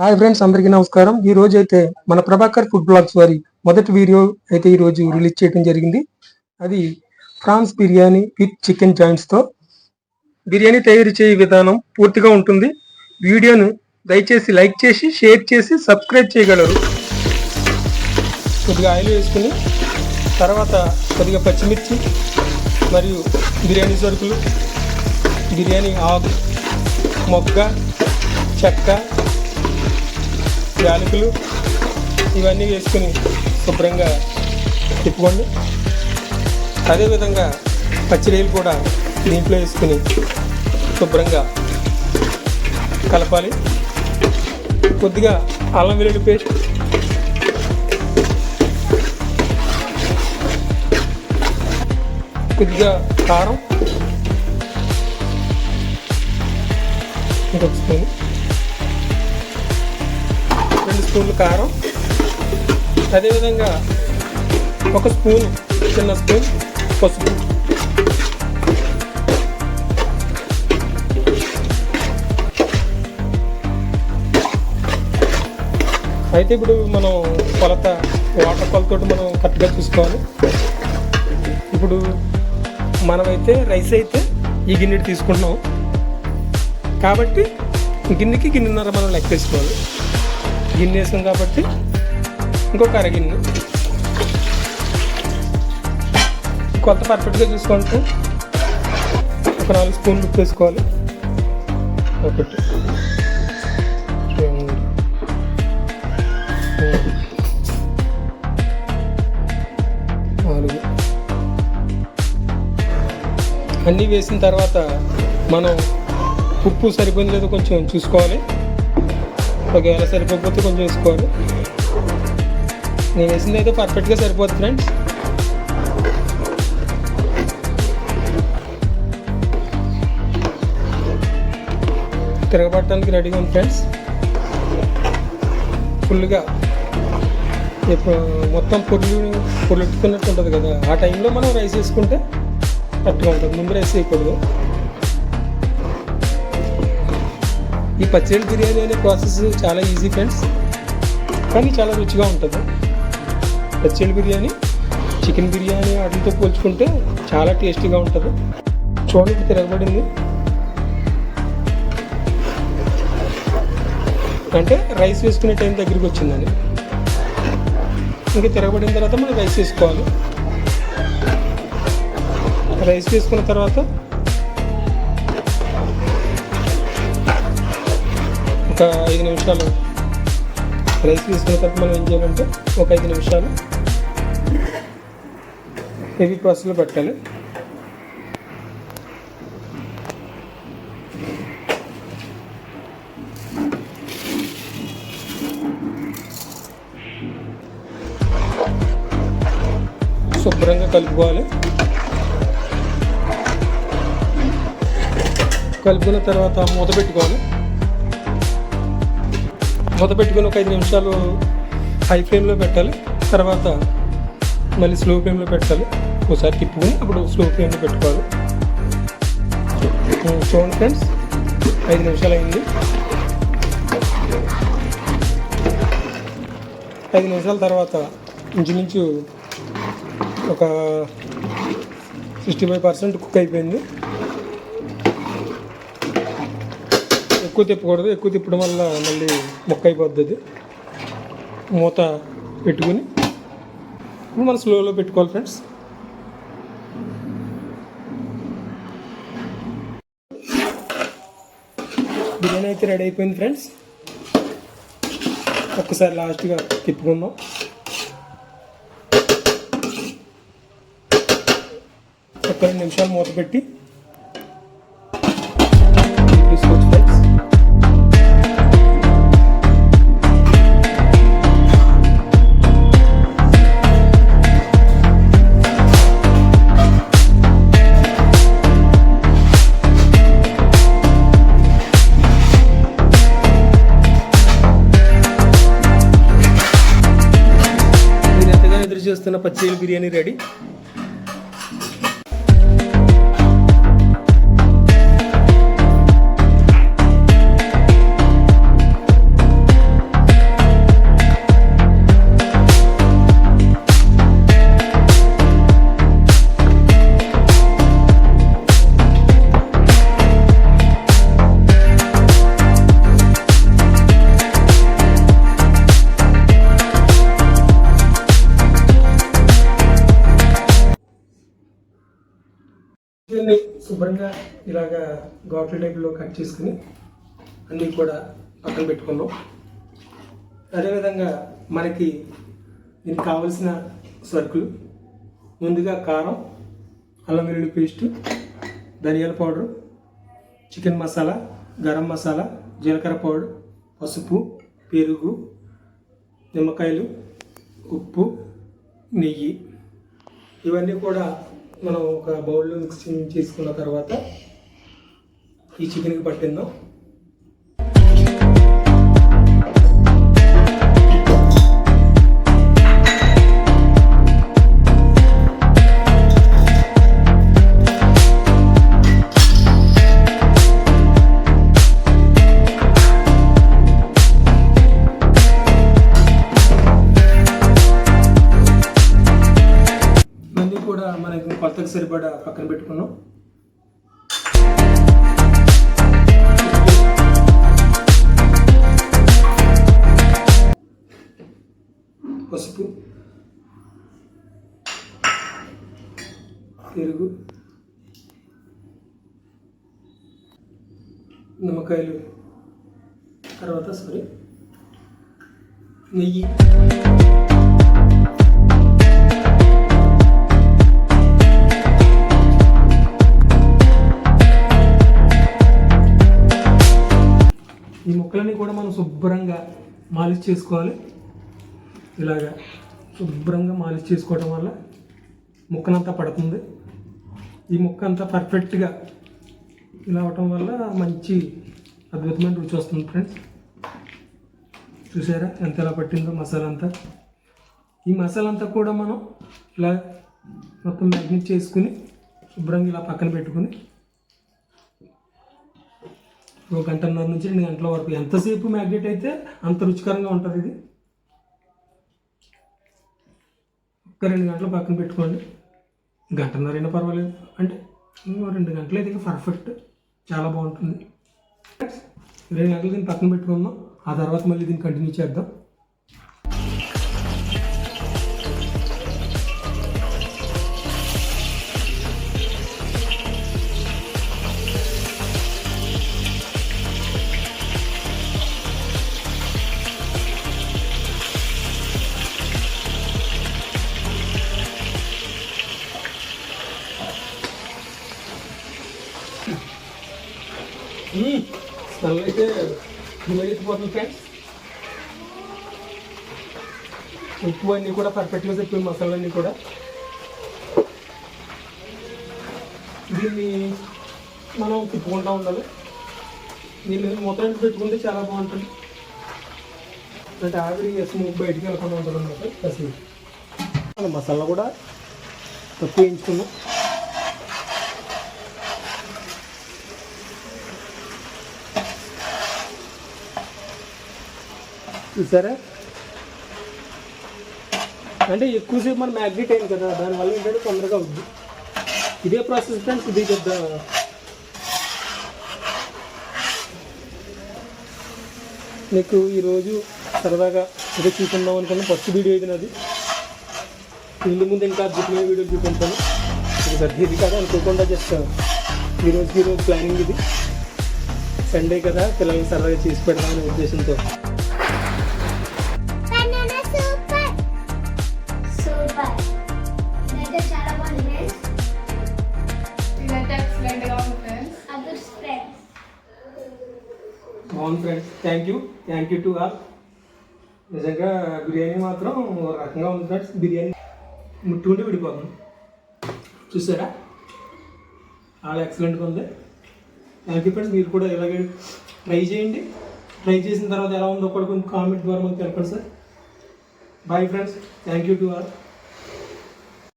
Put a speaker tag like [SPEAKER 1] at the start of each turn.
[SPEAKER 1] Hi friends అందరికీ నమస్కారం. ఈ రోజు అయితే మన ప్రభాకర్ ఫుడ్ బ్లాగ్స్ వారి మొదటి వీడియో అయితే ఈ రోజు రిలీజ్ చేయడం జరిగింది. అది ఫ్రాన్స్ బిర్యానీ విత్ చికెన్ జాయింట్స్తో. బిర్యానీ తయారు చేయే విధానం పూర్తిగా ఉంటుంది. వీడియోను దయచేసి లైక్ చేసి షేర్ చేసి సబ్స్క్రైబ్ చేయగలరు. కొద్దిగా ఆయిల్ వేసుకుని తర్వాత కొద్దిగా పచ్చిమిర్చి మరియు బిర్యానీ సరుకులు బిర్యానీ ఆకు మొగ్గ చెక్క యాలకులు ఇవన్నీ వేసుకుని శుభ్రంగా తిప్పుకోండి. అదేవిధంగా పచ్చిరీలు కూడా దీంట్లో వేసుకుని శుభ్రంగా కలపాలి. కొద్దిగా అల్లం వెల్లుల్లి పేస్ట్ కొద్దిగా కారం ఇంకొక స్పూన్ స్పూన్లు కారం. అదేవిధంగా ఒక స్పూన్ చిన్న స్పూన్ పసుపు. అయితే ఇప్పుడు మనం కొలత వాటర్ కొలతోటి మనం కరెక్ట్గా చూసుకోవాలి. ఇప్పుడు మనమైతే రైస్ అయితే ఈ గిన్నె తీసుకుంటున్నాం. కాబట్టి గిన్నెకి గిన్నెన్నర మనం లెక్కేసుకోవాలి. గిన్నె వేసాం కాబట్టి ఇంకొక అరగిన్నె కొత్త పర్ఫెక్ట్గా చూసుకుంటే ఒక నాలుగు స్పూన్లు ఉప్పు వేసుకోవాలి. ఒకటి నాలుగు. అన్నీ వేసిన తర్వాత మనం ఉప్పు సరిపోయింది లేదో కొంచెం చూసుకోవాలి. ఒకవేళ సరిపోకపోతే కొంచెం వేసుకోవాలి. నేను వేసింది అయితే పర్ఫెక్ట్గా సరిపోతుంది ఫ్రెండ్స్ తిరగబట్టడానికి రెడీగా ఉంది ఫ్రెండ్స్ ఫుల్గా ఇప్పుడు మొత్తం పొడి పొరులెట్టుకున్నట్టు ఉంటుంది కదా ఆ టైంలో మనం రైస్ వేసుకుంటే కరెక్ట్గా ఉంటుంది. ముందు రైస్ వేయకూడదు. ఈ పచ్చడి బిర్యానీ అనే ప్రాసెస్ చాలా ఈజీ ఫ్రెండ్స్ కానీ చాలా రుచిగా ఉంటుంది. పచ్చడి బిర్యానీ చికెన్ బిర్యానీ వాటితో పోల్చుకుంటే చాలా టేస్టీగా ఉంటుంది. చూడండి తిరగబడింది. అంటే రైస్ వేసుకునే టైం దగ్గరికి వచ్చిందని. ఇంకా తిరగబడిన తర్వాత మనం రైస్ వేసుకోవాలి. రైస్ వేసుకున్న తర్వాత ఒక ఐదు నిమిషాలు రైస్ తీసుకున్న తర్వాత మనం ఏం చేయాలంటే ఒక ఐదు నిమిషాలు హెవీ ప్రాసెస్లో పెట్టాలి. శుభ్రంగా కలుపుకోవాలి. కలుపుకున్న తర్వాత మూత పెట్టుకోవాలి. మూత పెట్టుకుని ఒక ఐదు నిమిషాలు హై ఫ్లేమ్లో పెట్టాలి. తర్వాత మళ్ళీ స్లో ఫ్లేమ్లో పెట్టాలి. ఒకసారి తిప్పుకొని అప్పుడు స్లో ఫ్లేమ్లో పెట్టుకోవాలి. చూడండి ఫ్రెండ్స్ ఐదు నిమిషాలు అయింది. ఐదు నిమిషాల తర్వాత ఇంచుమించు ఒక సిక్స్టీ ఫైవ్ పర్సెంట్ కుక్ అయిపోయింది. ఎక్కువ తిప్పకూడదు. ఎక్కువ తిప్పడం వల్ల మళ్ళీ మొక్క అయిపోద్ది మూత పెట్టుకుని ఇప్పుడు మనం స్లోలో పెట్టుకోవాలి ఫ్రెండ్స్. బిర్యానీ అయితే రెడీ అయిపోయింది ఫ్రెండ్స్. ఒక్కసారి లాస్ట్గా తిప్పుకుందాం. ఒక రెండు నిమిషాలు మూత పెట్టి చేస్తున్న పచ్చి బిర్యానీ రెడీ? శుభ్రంగా ఇలాగా ఘాట్ల టైప్లో కట్ చేసుకుని అన్నీ కూడా పక్కన పెట్టుకున్నాం అదేవిధంగా మనకి దీనికి కావలసిన సరుకులు ముందుగా కారం అల్లం వెల్లుల్లి పేస్టు ధనియాల పౌడరు చికెన్ మసాలా గరం మసాలా జీలకర్ర పౌడర్ పసుపు పెరుగు నిమ్మకాయలు ఉప్పు నెయ్యి. ఇవన్నీ కూడా మనం ఒక బౌల్లో మిక్సింగ్ చేసుకున్న తర్వాత ఈ చికెన్కి పట్టిందాం సరిపడా పక్కన పెట్టుకున్నాం. పసుపు పెరుగు నిమ్మకాయలు తర్వాత సారీ నెయ్యి. శుభ్రంగా మాలిష్ చేసుకోవాలి. ఇలాగా శుభ్రంగా మాలిష్ చేసుకోవడం వల్ల ముక్కనంతా పడుతుంది. ఈ ముక్క అంతా పర్ఫెక్ట్గా ఇలా అవటం వల్ల మంచి అద్భుతమైన రుచి వస్తుంది ఫ్రెండ్స్. చూసారా ఎంత ఎలా పట్టిందో మసాలా అంతా ఈ మసాలా అంతా కూడా మనం ఇలా మొత్తం మ్యాగ్నెట్ చేసుకుని శుభ్రంగా ఇలా పక్కన పెట్టుకుని ఒక గంటన్నర నుంచి రెండు గంటల వరకు. ఎంతసేపు మ్యాగ్నెట్ అయితే అంత రుచికరంగా ఉంటుంది ఇది? ఒక రెండు గంటలు పక్కన పెట్టుకోండి. గంటన్నర అయినా పర్వాలేదు. అంటే రెండు గంటలు అయితే ఇంకా పర్ఫెక్ట్ చాలా బాగుంటుంది. రెండు గంటలు దీన్ని పక్కన పెట్టుకుందాం. ఆ తర్వాత మళ్ళీ దీన్ని కంటిన్యూ చేద్దాం. గుమరెత్తిపోతుంది ఫ్రెండ్స్ ఉప్పు అన్నీ కూడా పర్ఫెక్ట్గా చెప్పిన మసాలన్నీ కూడా. దీన్ని మనం తిప్పుకుంటూ ఉండాలి. దీని మీద మొత్తం పెట్టుకుంటే చాలా బాగుంటుంది. అంటే ఆవిరి స్మోక్ బయటికి వెళ్ళకుండా ఉంటుంది అనమాట మసాలా కూడా తక్కువ వేయించుకున్నాం. చూసారా? అంటే ఎక్కువసేపు మనం మ్యాగ్నెట్ అయింది కదా దానివల్ల ఏంటంటే తొందరగా ఉంది ఇదే ప్రాసెస్ ఫ్రెండ్స్ ఇది పెద్ద మీకు ఈరోజు సరదాగా ఏదో చూపిందాం అనుకున్న ఫస్ట్ వీడియో ఇది నాది. ముందు ముందు ఇంకా అద్భుతమైన వీడియో చూపించాను. ఇది పెద్ద ఇది కదా అనుకోకుండా జస్ట్ uh, ఈరోజు ఈరోజు ప్లానింగ్ ఇది. సండే కదా పిల్లల్ని సరదాగా చేసి పెడదామనే ఉద్దేశంతో. అవును friends thank you thank you to all నిజంగా బిర్యానీ మాత్రం ఒక రకంగా ఉంది ఫ్రెండ్స్. బిర్యానీ ముట్టుకుంటే విడిపోతుంది. చూసారా? చాలా ఎక్సలెంట్గా ఉంది. థ్యాంక్ యూ ఫ్రెండ్స్ మీరు కూడా ఇలాగే ట్రై చేయండి. ట్రై చేసిన తర్వాత ఎలా ఉందో కూడా కొంచెం కామెంట్ ద్వారా మనకు తెలపండి sir. Bye friends thank you to all